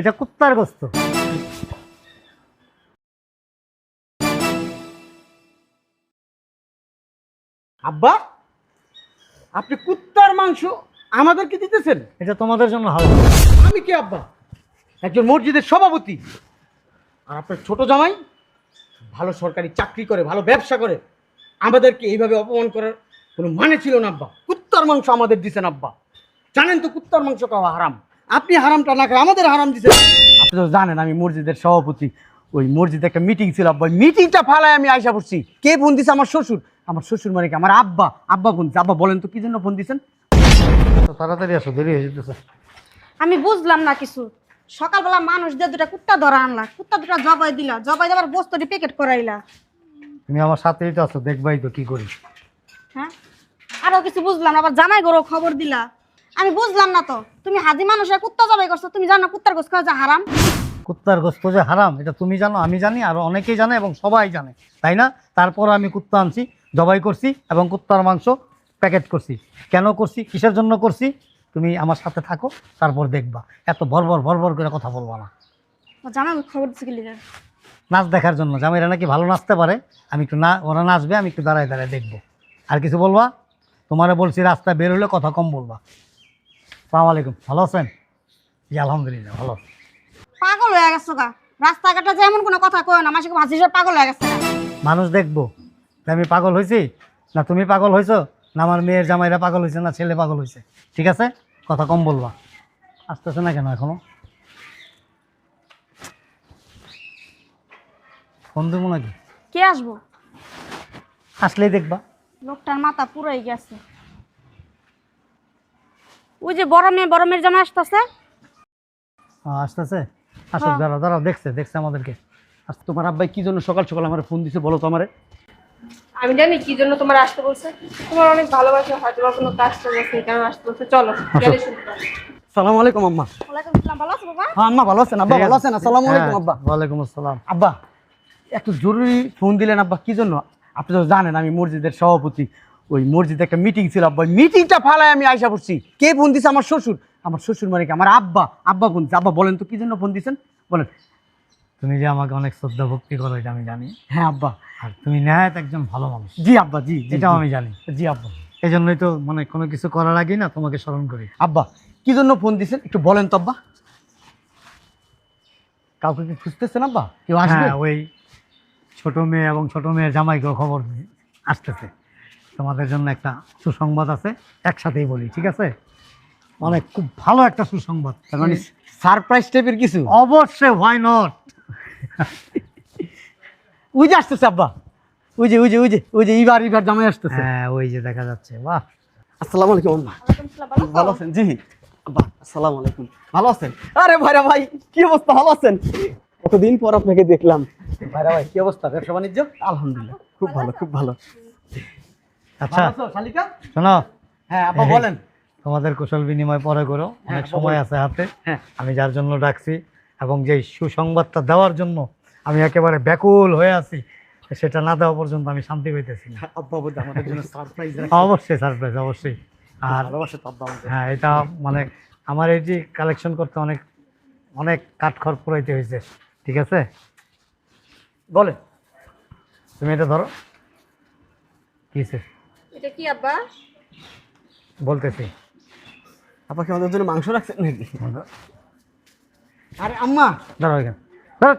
এটা কুত্তার গোস্ত। আব্বা আপনি কুত্তার মাংস আমাদেরকে দিতেছেন? এটা তোমাদের জন্য ভালো আমি কি আব্বা? একজন মসজিদের সভাপতি। আর আপনার ছোট জামাই ভালো সরকারি চাকরি করে ভালো ব্যবসা করে। আমাদেরকে এইভাবে অপমান করার কোনো মানে ছিল না আব্বা। কুত্তার মাংস আমাদের দিছেন আব্বা। জানেন তো কুত্তার মাংস খাওয়া হারাম। আপনি হারামটা না খায় আমাদের হারাম দিছেন আপনি তো জানেন আমি মসজিদের সভাপতি। ওই মসজিদে একটা মিটিং ছিল আব্বা মিটিংটা ফালায় আমি আইসা পড়ছি। কে ফোন দিছে? আমার শ্বশুর। আমার শ্বশুর মানে কি? আমার আব্বা। আব্বা ফোন আব্বা বলেন তো কি জন্য ফোন দিছেন? তাড়াতাড়ি আসো দেরি হয়ে যেতেছে। আমি বুঝলাম না কিছু। সকালবেলা মানুষ দিয়ে দুটা কুত্তা ধরা আনলা কুত্তা দুটা জবাই দিলা জবাই দেবার বস্তুটি প্যাকেট করাইলা। তুমি আমার সাথেই তো আছো দেখবাই তো কি করি। হ্যাঁ? আরও কিছু বুঝলাম না আবার জামাই গরো খবর দিলা। আমি বুঝলাম না তো। তুমি হাজি মানুষের কুত্তা জবাই করছ তুমি জানো কুত্তার গোস খাওয়া যে হারাম? কুত্তার গোস্ত যে হারাম এটা তুমি জানো আমি জানি আর অনেকেই জানে এবং সবাই জানে তাই না? তারপর আমি কুত্তা আনছি জবাই করছি এবং কুত্তার মাংস প্যাকেট করছি। কেন করছি? কিসের জন্য করছি? তুমি আমার সাথে থাকো তারপর দেখবা। এত ভরভর ভরভর করে কথা বলবা না। খবর দিচ্ছে নাচ দেখার জন্য। জামাইরা নাকি ভালো নাচতে পারে। আমি একটু না ওরা নাচবে আমি একটু দাঁড়ায় দাঁড়ায় দেখব। আর কিছু বলবা? তোমারে বলছি রাস্তায় বের হলে কথা কম বলবা। সালাম আলাইকুম। ভালো আছেন? জি আলহামদুলিল্লাহ ভালো পাগল হয়ে গেছো গা। রাস্তাঘাটে যে এমন কোনো কথা কয় না মাসে ভাজি হিসেবে পাগল হয়ে গেছে মানুষ দেখব আমি পাগল হয়েছি না তুমি পাগল হয়েছো না আমার মেয়ের জামাইরা পাগল হয়েছে না ছেলে পাগল হয়েছে ঠিক আছে? কথা কম বলবা। আসতেছে না কেন এখনও? ফোন দেবো নাকি? কে আসব? আসলেই দেখবা। লোকটার মাথা পুরাই গেছে। ওই যে বড় মেয়ে বড় মেয়ের জামাই আসতেছে। আসতেছে? আসো হ্যাঁ। দাঁড়াও দাঁড়াও দেখছে দেখছে আমাদেরকে। আর তোমার আব্বাই কি জন্য সকাল সকাল আমার ফোন দিছে বলো তো আমারে। আমি জানি কি জন্য তোমার আসতে বলছে। তোমার অনেক ভালোবাসা হয়তো বা কোনো কাজ টাজ আছে এই কারণে আসতে বলছে। চলো গেলে শুনতে পারো। সালাম আলাইকুম আম্মা। ওয়ালাইকুম আসসালাম ভালো আছো বাবা? হ্যাঁ আম্মা ভালো আছেন আব্বা ভালো আছেন? আসসালামু আলাইকুম হ্যাঁ, আব্বা। ওয়ালাইকুম আসসালাম। আব্বা এত জরুরি ফোন দিলেন আব্বা কি জন্য? আপনি তো জানেন আমি মসজিদের সভাপতি। ওই মসজিদে একটা মিটিং ছিল আব্বা মিটিংটা ফালায় আমি আইসা পড়ছি। কে ফোন দিছে? আমার শ্বশুর। আমার শ্বশুর মানে কি? আমার আব্বা। আব্বা ফোন আব্বা বলেন তো কি জন্য ফোন দিছেন? বলেন। তুমি যে আমাকে অনেক শ্রদ্ধা ভক্তি করো এটা আমি জানি। হ্যাঁ আব্বা। আর তুমি ন্যায় একজন ভালো মানুষ। জি আব্বা জি এটাও আমি জানি। জি আব্বা। এই জন্যই তো মানে কোনো কিছু করার আগেই না তোমাকে স্মরণ করি। আব্বা কি জন্য ফোন দিছেন? একটু বলেন তো আব্বা। কাউকে কি খুঁজতেছেন আব্বা? কেউ আসবে? হ্যাঁ ওই ছোট মেয়ে এবং ছোট মেয়ের জামাইকেও খবর আসতেছে। তোমাদের জন্য একটা সুসংবাদ আছে একসাথেই বলি ঠিক আছে? অনেক খুব ভালো একটা সুসংবাদ। মানে সারপ্রাইজ টাইপের কিছু? অবশ্যই হোয়াই নট ওই যে আসতেছে আব্বা। ওই যে ওই যে ওই যে ওই যে এইবার এইবার জামাই আসতেছে। হ্যাঁ ওই যে দেখা যাচ্ছে বাহ। আসসালামু আলাইকুম আম্মা। ভালো আছেন? জি। আব্বা আসসালামু আলাইকুম। ভালো আছেন? আরে ভাইরা ভাই কি অবস্থা? ভালো আছেন? কতদিন পর আপনাকে দেখলাম। ভাইরা ভাই কি অবস্থা? ব্যবসা বাণিজ্য? আলহামদুলিল্লাহ খুব ভালো খুব ভালো। আচ্ছা। শালিকা? শোনো। হ্যাঁ বলেন। তোমাদের কুশল বিনিময় পরে করো। অনেক সময় আছে হাতে। হ্যাঁ। আমি যার জন্য ডাকছি এবং যেই সুসংবাদটা দেওয়ার জন্য আমি একেবারে ব্যাকুল হয়ে আছি সেটা না দেওয়া পর্যন্ত আমি শান্তি পাইতেছি না। আমাদের জন্য সারপ্রাইজ অবশ্যই সারপ্রাইজ অবশ্যই। আর হ্যাঁ এটা মানে আমার এই যে কালেকশন করতে অনেক অনেক কাঠখড় পুরাইতে হয়েছে ঠিক আছে? বলেন। তুমি এটা ধরো। কিসে এটা কি আব্বা? বলতেছি। আপা কি আমাদের জন্য মাংস রাখছেন নাকি? আরে আম্মা! ধরো এখানে।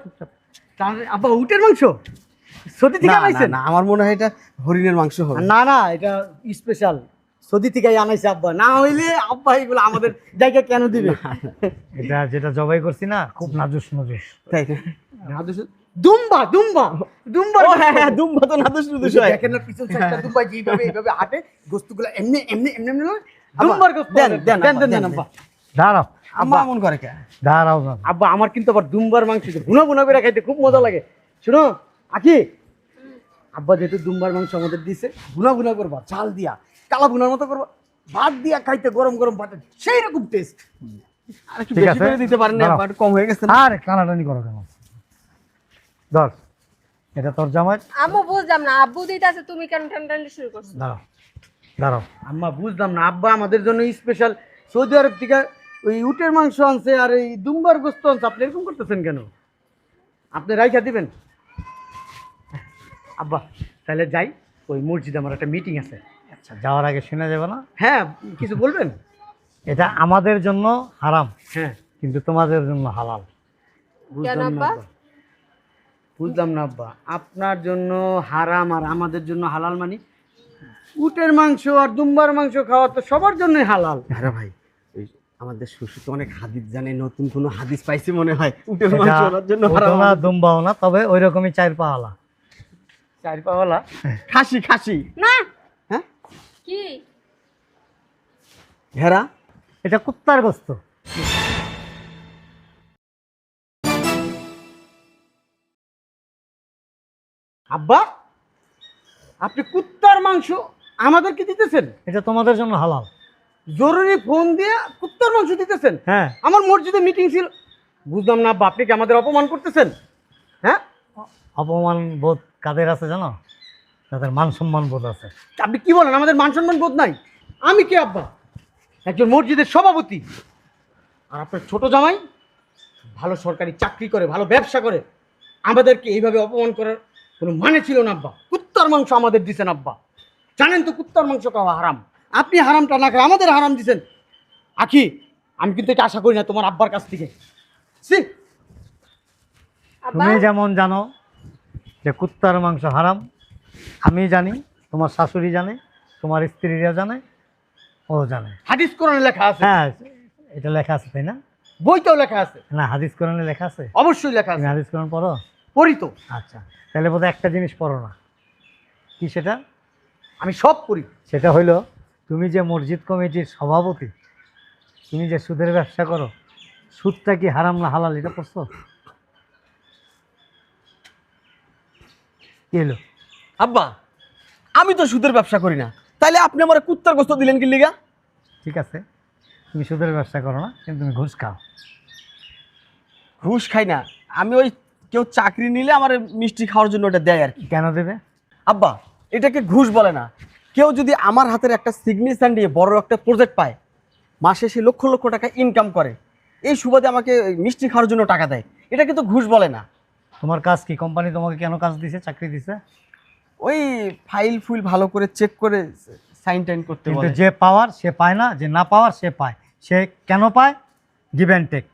চুপচাপ। তাহলে আব্বা উটের মাংস? সত্যি থেকে আনাইছেন? না আমার মনে হয় এটা হরিণের মাংস হবে। না না এটা স্পেশাল সৌদি থেকে আনাইছে আব্বা। না হইলে আব্বা এগুলো আমাদের জায়গা কেন দিবে? এটা যেটা জবাই করছি না খুব নাজুস নাজুস তাই না? দুম্বা দুম্বা! দুম্বা ও হ্যাঁ হ্যাঁ দুম্বা। তো না তো হয়। দেখেন না পিছন সাইডটা দুম্বা যেভাবে এইভাবে হাঁটে গোস্তগুলো এমনি এমনি এমনি এমনি আব্বা, দুম্বার গোস্ত দেন, দেন, দেন দেন দেন, দেন আব্বা। দাঁড়াও। আম্মা মন করে কে? দাঁড়াও আব্বা আমার কিন্তু আবার দুম্বার মাংস ভুনা ভুনা করে খাইতে খুব মজা লাগে। শুনো আকি আব্বা যেহেতু দুম্বার মাংস আমাদের দিছে ভুনা ভুনা করবা চাল দিয়া কালা ভুনার মতো করবা ভাত দিয়া খাইতে গরম গরম ভাত সেই রকম টেস্ট আর একটু বেশি করে দিতে পারেন না একটু কম হয়ে গেছে না? আরে কানাটানি করো কেন? ধর। এটা তোর জামাই? আম্মু বুঝলাম না। আব্বু দিতে আছে তুমি কেন টানটানি শুরু করছ? দাঁড়াও দাঁড়াও। আম্মা বুঝলাম না। আব্বা আমাদের জন্য স্পেশাল সৌদি আরব থেকে ওই উটের মাংস আনছে আর এই দুম্বার গোস্ত আনছে। আপনি এরকম করতেছেন কেন? আপনি রাইখা দিবেন? আব্বা তাহলে যাই। ওই মসজিদে আমার একটা মিটিং আছে। আচ্ছা যাওয়ার আগে শোনা যাবে না? হ্যাঁ কিছু বলবেন? এটা আমাদের জন্য হারাম হ্যাঁ। কিন্তু তোমাদের জন্য হালাল। বুঝলাম না। বুঝলাম না আব্বা। আপনার জন্য হারাম আর আমাদের জন্য হালাল মানে? উটের মাংস আর দুম্বার মাংস খাওয়া তো সবার জন্যই হালাল। হ্যাঁ ভাই ওই আমাদের শ্বশুর তো অনেক হাদিস জানে নতুন কোনো হাদিস পাইছে মনে হয়। উটের মাংস ওনার জন্য হারাম। না দুম্বাও না তবে ওই রকমই চার পাওয়ালা। চার পাওয়ালা? খাসি খাসি। না। হ্যাঁ? কি? ভেড়া? এটা কুত্তার গোস্ত। আব্বা আপনি কুত্তার মাংস আমাদেরকে দিতেছেন? এটা তোমাদের জন্য হালাল। জরুরি ফোন দিয়ে কুত্তার মাংস দিতেছেন? হ্যাঁ। আমার মসজিদে মিটিং ছিল। বুঝলাম না আব্বা আপনি কি আমাদের অপমান করতেছেন? হ্যাঁ? অপমান বোধ কাদের আছে জানো? তাদের মান সম্মান বোধ আছে। আপনি কি বলেন? আমাদের মান সম্মান বোধ নাই। আমি কি আব্বা? একজন মসজিদের সভাপতি। আর আপনার ছোট জামাই ভালো সরকারি চাকরি করে ভালো ব্যবসা করে। আমাদেরকে এইভাবে অপমান করার কোনো মানে ছিল না আব্বা। কুত্তার মাংস আমাদের দিছেন আব্বা। জানেন তো কুত্তার মাংস খাওয়া হারাম। আপনি হারামটা না খায় আমাদের হারাম দিছেন। আখি আমি কিন্তু এটা আশা করি না তোমার আব্বার কাছ থেকে। সি তুমি যেমন জানো যে কুত্তার মাংস হারাম আমি জানি তোমার শাশুড়ি জানে তোমার স্ত্রীরা জানে ও জানে। হাদিস কোরআনে লেখা আছে। হ্যাঁ এটা লেখা আছে তাই না? বইতেও লেখা আছে। না হাদিস কোরআনে লেখা আছে? অবশ্যই লেখা আছে। হাদিস কোরআন পড়ো? পড়ি তো আচ্ছা তাহলে বোধহয় একটা জিনিস পড়ো না। কি সেটা? আমি সব পড়ি। সেটা হইল তুমি যে মসজিদ কমিটির সভাপতি তুমি যে সুদের ব্যবসা করো সুদটা কি হারাম না হালাল এটা পড়ছো কি হলো আব্বা আমি তো সুদের ব্যবসা করি না। তাইলে আপনি আমার কুত্তার গোস্ত দিলেন কি লিগা? ঠিক আছে তুমি সুদের ব্যবসা করো না কিন্তু তুমি ঘুষ খাও। ঘুষ খাই না। আমি ওই কেউ চাকরি নিলে আমার মিষ্টি খাওয়ার জন্য ওটা দেয় আর কি। কেন দেবে? আব্বা এটাকে ঘুষ বলে না। কেউ যদি আমার হাতের একটা সিগনেচার দিয়ে বড় একটা প্রজেক্ট পায় মাসে সে লক্ষ লক্ষ টাকা ইনকাম করে এই সুবাদে আমাকে মিষ্টি খাওয়ার জন্য টাকা দেয়। এটা কিন্তু ঘুষ বলে না। তোমার কাজ কি? কোম্পানি তোমাকে কেন কাজ দিছে চাকরি দিছে? ওই ফাইল ফুইল ভালো করে চেক করে সাইন টাইন করতে কিন্তু বলে। যে পাওয়ার সে পায় না যে না পাওয়ার সে পায়। সে কেন পায়? গিভ অ্যান্ড টেক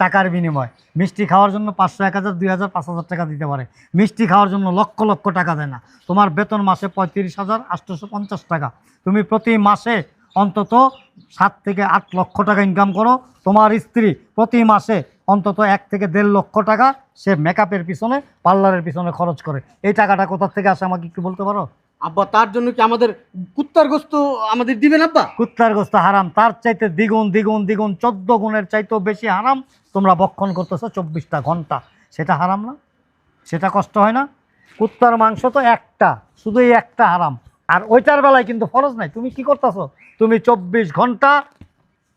টাকার বিনিময়। মিষ্টি খাওয়ার জন্য পাঁচশো, এক হাজার, দুই হাজার, পাঁচ হাজার টাকা দিতে পারে। মিষ্টি খাওয়ার জন্য লক্ষ লক্ষ টাকা দেয় না। তোমার বেতন মাসে পঁয়ত্রিশ হাজার, আটশোশো পঞ্চাশ টাকা। তুমি প্রতি মাসে অন্তত সাত থেকে আট লক্ষ টাকা ইনকাম করো। তোমার স্ত্রী প্রতি মাসে অন্তত এক থেকে দেড় লক্ষ টাকা সে মেকআপের পিছনে পার্লারের পিছনে খরচ করে। এই টাকাটা কোথা থেকে আসে আমাকে একটু বলতে পারো? আব্বা, তার জন্য কি আমাদের কুত্তার গোস্ত আমাদের দিবেন আব্বা? কুত্তার গোস্ত হারাম, তার চাইতে দ্বিগুণ দ্বিগুণ দ্বিগুণ, চোদ্দ গুণের চাইতেও বেশি হারাম। তোমরা বক্ষণ করতেছো চব্বিশটা ঘণ্টা। সেটা হারাম না, সেটা কষ্ট হয় না। কুত্তার মাংস তো একটা শুধু এই একটা হারাম। আর ওইটার বেলায় কিন্তু ফরজ নাই। তুমি কি করতেছো? তুমি চব্বিশ ঘণ্টা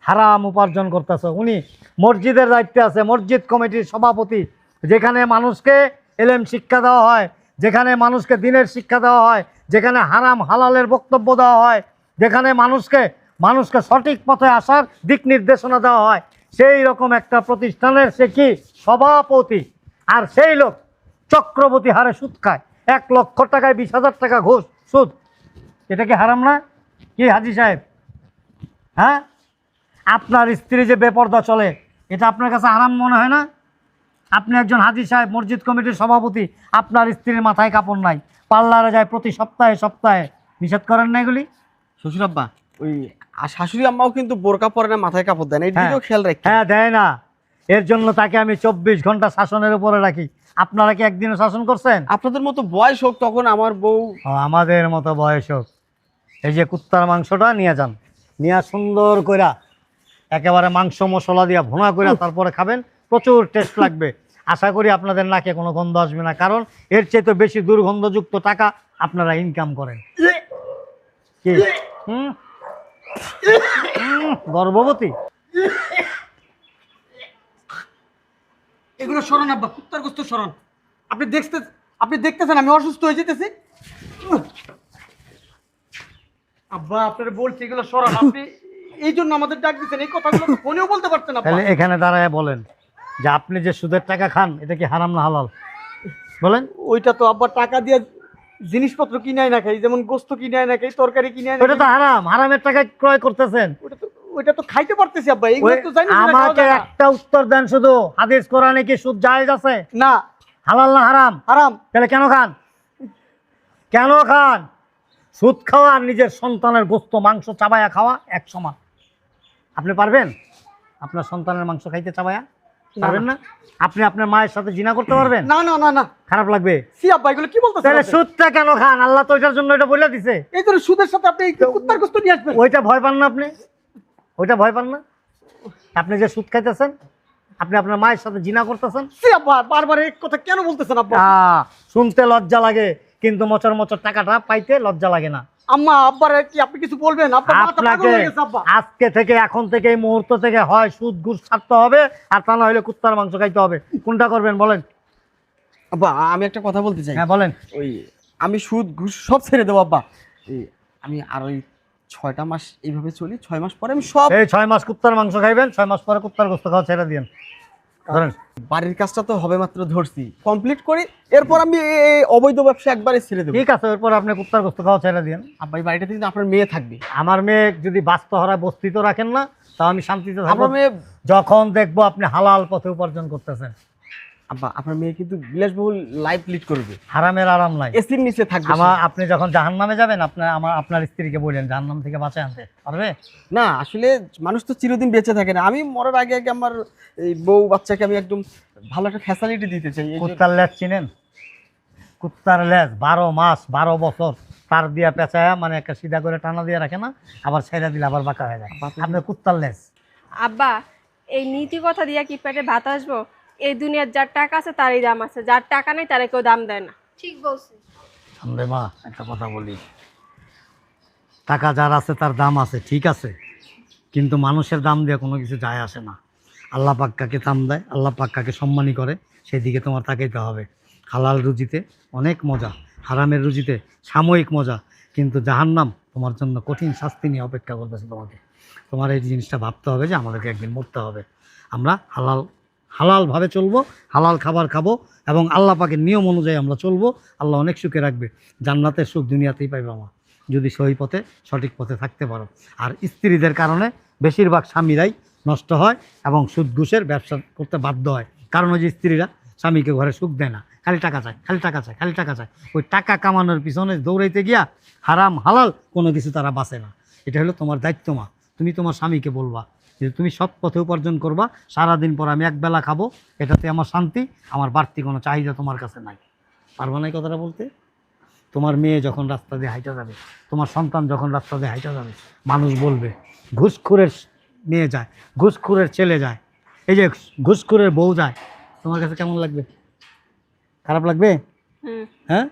হারাম উপার্জন করতেছো। উনি মসজিদের দায়িত্বে আছে, মসজিদ কমিটির সভাপতি, যেখানে মানুষকে এলেম শিক্ষা দেওয়া হয়, যেখানে মানুষকে দিনের শিক্ষা দেওয়া হয় যেখানে হারাম হালালের বক্তব্য দেওয়া হয়, যেখানে মানুষকে মানুষকে সঠিক পথে আসার দিক নির্দেশনা দেওয়া হয়, সেই রকম একটা প্রতিষ্ঠানের সে কি? সভাপতি। আর সেই লোক চক্রবর্তী হারে সুদ খায়। এক লক্ষ টাকায় বিশ হাজার টাকা ঘুষ, সুদ। এটা কি হারাম না? কি হাজি সাহেব? হ্যাঁ? আপনার স্ত্রী যে বেপর্দা চলে, এটা আপনার কাছে আরাম মনে হয় না? আপনি একজন হাজি সাহেব মসজিদ কমিটির সভাপতি আপনার স্ত্রীর মাথায় কাপড় নাই। পার্লারে যায় প্রতি সপ্তাহে সপ্তাহে। নিষেধ করেন না এগুলি? শ্বশুর আব্বা ওই শাশুড়ি আম্মাও কিন্তু বোরকা পরে না মাথায় কাপড় দেয় না। হ্যাঁ। খেয়াল রাখি। হ্যাঁ দেয় না। এর জন্য তাকে আমি চব্বিশ ঘণ্টা শাসনের উপরে রাখি। আপনারা কি একদিনও শাসন করছেন? আপনাদের মতো বয়স হোক তখন আমার বউ আমাদের মতো বয়স হোক। এই যে কুত্তার মাংসটা নিয়ে যান। নিয়ে সুন্দর কইরা একেবারে মাংস মশলা দিয়া ভুনা কইরা তারপরে খাবেন। প্রচুর টেস্ট লাগবে। আশা করি আপনাদের নাকে কোনো গন্ধ আসবে না কারণ এর চেয়ে তো বেশি দুর্গন্ধযুক্ত টাকা আপনারা ইনকাম করেন। কি? হুম? গর্ভবতী? এগুলো সরান আব্বা কুত্তার গোস্ত সরান। আপনি দেখতে আপনি দেখতেছেন আমি অসুস্থ হয়ে যেতেছি। আব্বা আপনার বলছি এগুলো সরান। আপনি এই জন্য আমাদের ডাক দিচ্ছেন এই কথাগুলো ফোনেও বলতে পারতেন তাহলে এখানে দাঁড়ায় বলেন। যে আপনি যে সুদের টাকা খান এটা কি হারাম না হালাল? বলেন। ওইটা তো আব্বা টাকা দিয়ে জিনিসপত্র কিনে আয় না খাই যেমন গোস্ত কিনে আয় না খাই তরকারি কিনে আয় না ওটা তো হারাম হারামের টাকা ক্রয় করতেছেন। ওটা তো ওইটা তো খাইতে পারতেছি আব্বা এইগুলো তো জানি না আমাকে একটা উত্তর দেন শুধু হাদিস কোরআনে কি সুদ জায়েজ আছে? না। হালাল না হারাম? হারাম। তাহলে কেন খান? কেন খান? সুদ খাওয়া আর নিজের সন্তানের গোস্ত মাংস চাবায়া খাওয়া এক সমান। আপনি পারবেন? আপনার সন্তানের মাংস খাইতে চাবায়া? পারবেন না। আপনি আপনার মায়ের সাথে জিনা করতে পারবেন? না না না না। খারাপ লাগবে? সি আব্বা এগুলো কি বলতেছেন তাহলে সুদটা কেন খান? আল্লাহ তো জন্য এটা বলে দিছে। এই জন্য সুদের সাথে আপনি কুত্তার গোস্ত নিয়ে আসবেন। ওইটা ভয় পান না আপনি? ওইটা ভয় পান না? আপনি যে সুদ খাইতেছেন আপনি আপনার মায়ের সাথে জিনা করতেছেন? সি আব্বা বারবার এই কথা কেন বলতেছেন আব্বা? শুনতে লজ্জা লাগে কিন্তু মচর মচর টাকাটা পাইতে লজ্জা লাগে না। আম্মা আব্বার কি আপনি কিছু বলবেন? আপনাকে হয়ে আজকে থেকে এখন থেকে এই মুহূর্ত থেকে হয় সুদ ঘুষ ছাড়তে হবে আর তা না হলে কুত্তার মাংস খাইতে হবে। কোনটা করবেন বলেন? আব্বা আমি একটা কথা বলতে চাই। হ্যাঁ বলেন। ওই আমি সুদ ঘুষ সব ছেড়ে দেবো আব্বা। আমি আর ওই ছয়টা মাস এইভাবে চলি ছয় মাস পরে আমি সব এই ছয় মাস কুত্তার মাংস খাইবেন ছয় মাস পরে কুত্তার গোস্ত খাওয়া ছেড়ে দিন ধরেন। বাড়ির কাজটা তো হবে মাত্র ধরছি। কমপ্লিট করি এরপর আমি এই- অবৈধ ব্যবসা একবারে ছেড়ে দেবো। ঠিক আছে এরপর আপনি কুত্তার গোস্ত খাওয়া ছেড়ে দিন আপনার বাড়িটা বাড়িটাতে কিন্তু আপনার মেয়ে থাকবে। আমার মেয়ে যদি বাস্ত হারা বস্তিত রাখেন না তাও আমি শান্তিতে থাকব। মেয়ে যখন দেখব আপনি হালাল পথে উপার্জন করতেছেন। আব্বা আপনার মেয়ে কিন্তু বিলাসবহুল লাইফ লিড করবে। হারামের আরাম নাই। এসির নিচে থাকবে আমার আপনি যখন জাহান নামে যাবেন আপনার আমার আপনার স্ত্রীকে বললেন জাহান নাম থেকে বাঁচে আনতে। পারবে? না আসলে মানুষ তো চিরদিন বেঁচে থাকে না। আমি মরার আগে আগে আমার এই বউ বাচ্চাকে আমি একদম ভালো একটা ফ্যাসিলিটি দিতে চাই। কুত্তার লেজ চিনেন? কুত্তার লেজ বারো মাস বারো বছর। তার দিয়া পেঁচায়া মানে একটা সিধা করে টানা দিয়ে রাখে না আবার ছেড়ে দিলে আবার বাঁকা হয়ে যায়। আপনার কুত্তার লেজ। আব্বা এই নীতি কথা দিয়া কি পেটে ভাত আসব? এই দুনিয়ার যার টাকা আছে তারই দাম আছে। যার টাকা নেই তারা কেউ দাম দেয় না। ঠিক বলছি। সামনে মা একটা কথা বলি। টাকা যার আছে তার দাম আছে ঠিক আছে। কিন্তু মানুষের দাম দিয়ে কোনো কিছু যায় আসে না। আল্লাহ পাক্কাকে দাম দেয় আল্লাহ পাক্কাকে সম্মানই করে সেই দিকে তোমার তাকাইতে হবে। হালাল রুজিতে অনেক মজা হারামের রুজিতে সাময়িক মজা কিন্তু জাহান্নাম তোমার জন্য কঠিন শাস্তি নিয়ে অপেক্ষা করতেছে তোমাকে। তোমার এই জিনিসটা ভাবতে হবে যে আমাদেরকে একদিন মরতে হবে। আমরা হালাল হালালভাবে চলবো, হালাল খাবার খাব এবং আল্লাহ পাকের নিয়ম অনুযায়ী আমরা চলবো। আল্লাহ অনেক সুখে রাখবে। জান্নাতের সুখ দুনিয়াতেই পাইবে আমার। যদি সহি পথে, সঠিক পথে থাকতে পারো। আর স্ত্রীদের কারণে বেশিরভাগ স্বামীরাই নষ্ট হয় এবং সুদ ঘুষের ব্যবসা করতে বাধ্য হয়। কারণ ওই যে স্ত্রীরা স্বামীকে ঘরে সুখ দেয় না। খালি টাকা চায়, খালি টাকা চায়, খালি টাকা চায়। ওই টাকা কামানোর পিছনে দৌড়াইতে গিয়া হারাম, হালাল কোনো কিছু তারা বাঁচে না। এটা হলো তোমার দায়িত্ব মা। তুমি তোমার স্বামীকে বলবা যে তুমি সৎ পথে উপার্জন করবা সারাদিন পর আমি একবেলা খাব এটাতে আমার শান্তি আমার বাড়তি কোনো চাহিদা তোমার কাছে নাই। পারবা না কথাটা বলতে? তোমার মেয়ে যখন রাস্তা দিয়ে হাইটা যাবে তোমার সন্তান যখন রাস্তা দিয়ে হাইটা যাবে মানুষ বলবে ঘুষখোরের মেয়ে যায় ঘুষখোরের ছেলে যায়। এই যে ঘুষখোরের বউ যায় তোমার কাছে কেমন লাগবে? খারাপ লাগবে? হ্যাঁ?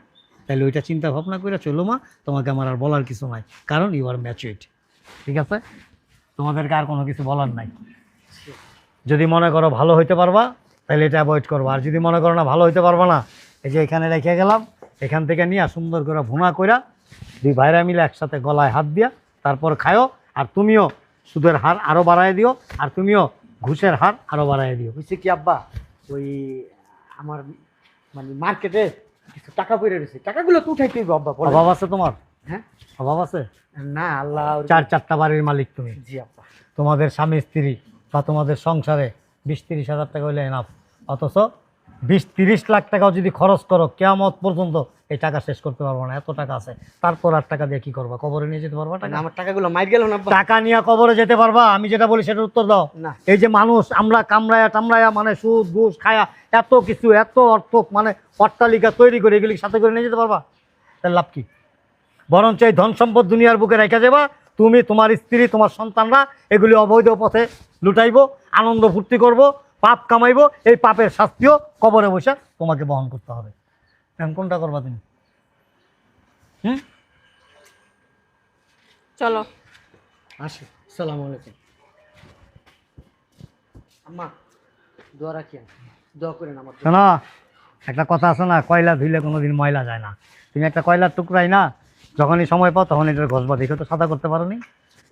তাহলে ওইটা চিন্তা ভাবনা করে চলো মা তোমাকে আমার আর বলার কিছু নাই কারণ ইউ আর ম্যাচুইড ঠিক আছে? তোমাদেরকে আর কোনো কিছু বলার নাই। যদি মনে করো ভালো হইতে পারবা তাহলে এটা অ্যাভয়েড করবা। আর যদি মনে করো না ভালো হইতে পারবা না এই যে এখানে রেখে গেলাম এখান থেকে নিয়ে সুন্দর করে ভুনা কইরা দুই ভাইরা মিলে একসাথে গলায় হাত দিয়া তারপর খায়ো আর তুমিও সুদের হার আরও বাড়ায় দিও আর তুমিও ঘুষের হার আরও বাড়ায় দিও। হয়েছে কি আব্বা? ওই আমার মানে মার্কেটে কিছু টাকা পড়ে রয়েছে। টাকাগুলো তো উঠাইতে আব্বা। অভাব আছে তোমার? হ্যাঁ? অভাব আছে? না আল্লাহ চার চারটা বাড়ির মালিক তুমি। জি আব্বা। তোমাদের স্বামী স্ত্রী বা তোমাদের সংসারে বিশ তিরিশ হাজার টাকা হইলে এনাফ অথচ বিশ তিরিশ লাখ টাকাও যদি খরচ করো কেয়ামত পর্যন্ত এই টাকা শেষ করতে পারব না। এত টাকা আছে। তারপর আর টাকা দিয়ে কি করবা? কবরে নিয়ে যেতে পারবা টাকা? আমার টাকাগুলো মাইর গেল না টাকা নিয়ে কবরে যেতে পারবা? আমি যেটা বলি সেটার উত্তর দাও। না। এই যে মানুষ আমরা কামড়ায়া টামড়ায়া মানে সুদ ঘুষ খায়া এত কিছু এত অর্থ মানে অট্টালিকা তৈরি করে এগুলি সাথে করে নিয়ে যেতে পারবা? তার লাভ কি? বরঞ্চ এই ধন সম্পদ দুনিয়ার বুকে রেখে যাবা। তুমি তোমার স্ত্রী তোমার সন্তানরা এগুলি অবৈধ পথে লুটাইবো আনন্দ ফুর্তি করব পাপ কামাইবো এই পাপের শাস্তিও কবরে বসে তোমাকে বহন করতে হবে। এখন কোনটা করবা তুমি? হুম? চলো। আসি সালাম আলাইকুম। আম্মা দোয়া রাখি দোয়া করেন আমার শোনো একটা কথা আছে না কয়লা ধুইলে কোনোদিন ময়লা যায় না। তুমি একটা কয়লার টুকরাই না যখনই সময় পাও তখন এটার ঘষবা দেখে তো সাদা করতে পারো নি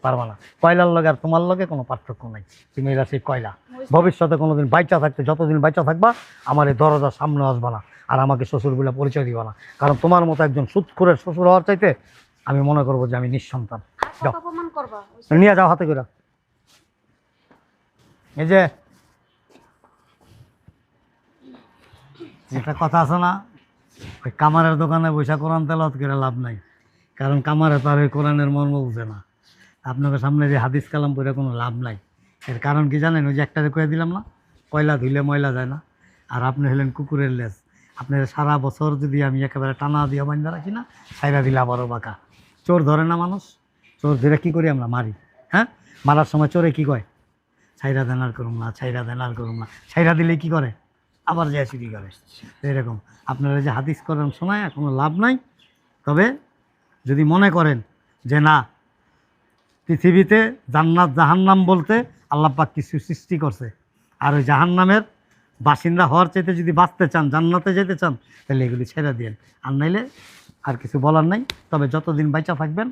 পারবা না। কয়লার লগে আর তোমার লগে কোনো পার্থক্য নাই। তুমি এরা সেই কয়লা। ভবিষ্যতে কোনোদিন বাইচা থাকতে যতদিন বাইচা থাকবা আমার এই দরজার সামনে আসবা না। আর আমাকে শ্বশুর বলে পরিচয় দিবা না। কারণ তোমার মতো একজন সুৎখুরের শ্বশুর হওয়ার চাইতে আমি মনে করব যে আমি নিঃসন্তান। নিয়ে যাও হাতে করে এই যে। একটা কথা আছে না? ওই কামারের দোকানে বৈশা কোরআন তেলত করে লাভ নাই। কারণ কামারে তার ওই কোরআনের মর্ম বুঝে না। আপনাকে সামনে যে হাদিস কালাম পড়ে কোনো লাভ নাই। এর কারণ কি জানেন? ওই যে একটা কয়ে দিলাম না, কয়লা ধুইলে ময়লা যায় না। আর আপনি হলেন কুকুরের লেজ। আপনার সারা বছর যদি আমি একেবারে টানা দিয়ে বান্ধা রাখি না সাইরা দিলে আবারও বাঁকা। চোর ধরে না মানুষ? চোর ধরে কী করি আমরা? মারি। হ্যাঁ? মারার সময় চোরে কি কয়? ছাইরা দেন আর করুম না ছাইরা দেন আর করুম না। ছাইরা দিলে কি করে? আবার যায় চুরি করে। এরকম। আপনারা যে হাদিস করেন শোনায়, কোনো লাভ নাই। তবে যদি মনে করেন যে না, পৃথিবীতে জান্নাত জাহান্নাম বলতে আল্লাহ পাক কিছু সৃষ্টি করছে। আর ওই জাহান্নামের বাসিন্দা হওয়ার চাইতে যদি বাঁচতে চান, জান্নাতে যেতে চান, তাহলে এগুলি ছেড়ে দিন আর নাইলে আর কিছু বলার নাই। তবে যতদিন বাইচা থাকবেন,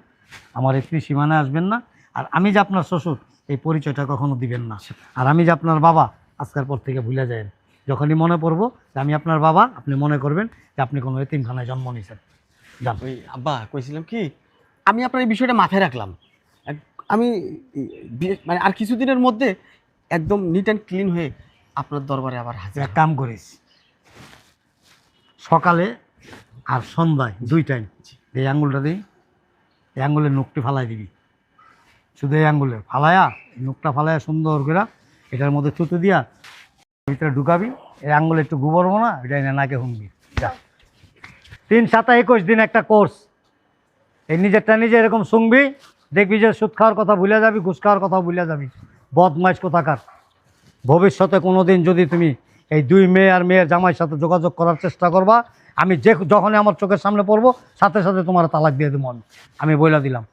আমার এই সীমানায় আসবেন না। আর আমি যে আপনার শ্বশুর, এই পরিচয়টা কখনো দিবেন না। আর আমি যে আপনার বাবা, আজকের পর থেকে ভুলে যায় যখনই মনে পড়ব যে আমি আপনার বাবা, আপনি মনে করবেন যে আপনি কোনো এতিমখানায় জন্ম নিয়েছেন। ওই আব্বা কইছিলাম কি আমি আপনার এই বিষয়টা মাথায় রাখলাম। আমি মানে আর কিছুদিনের মধ্যে একদম নিট অ্যান্ড ক্লিন হয়ে আপনার দরবারে আবার হাজির এক কাম করিস। সকালে আর সন্ধ্যায় দুই টাইম এই আঙ্গুলটা দিই এই আঙ্গুলের নখটি ফালাই দিবি। শুধু এই আঙ্গুলে ফালায়া নখটা ফালায়া সুন্দর করে এটার মধ্যে চুতু দিয়া ভিতরে ঢুকাবি। এই আঙ্গুলে একটু গোবরবো না এটা নাকে হুমবি তিন সাতা একুশ দিন একটা কোর্স এই নিজেরটা নিজে এরকম শুনবি, দেখবি যে সুদ খাওয়ার কথা ভুলে যাবি, ঘুষ খাওয়ার কথা ভুলে যাবি। বদমাইশ কোথাকার? ভবিষ্যতে কোনো দিন যদি তুমি এই দুই মেয়ে আর মেয়ের জামাইয়ের সাথে যোগাযোগ করার চেষ্টা করবা, আমি যে যখনই আমার চোখের সামনে পড়ব, সাথে সাথে তোমার তালাক দিয়ে দেবো আমি। বইলা দিলাম।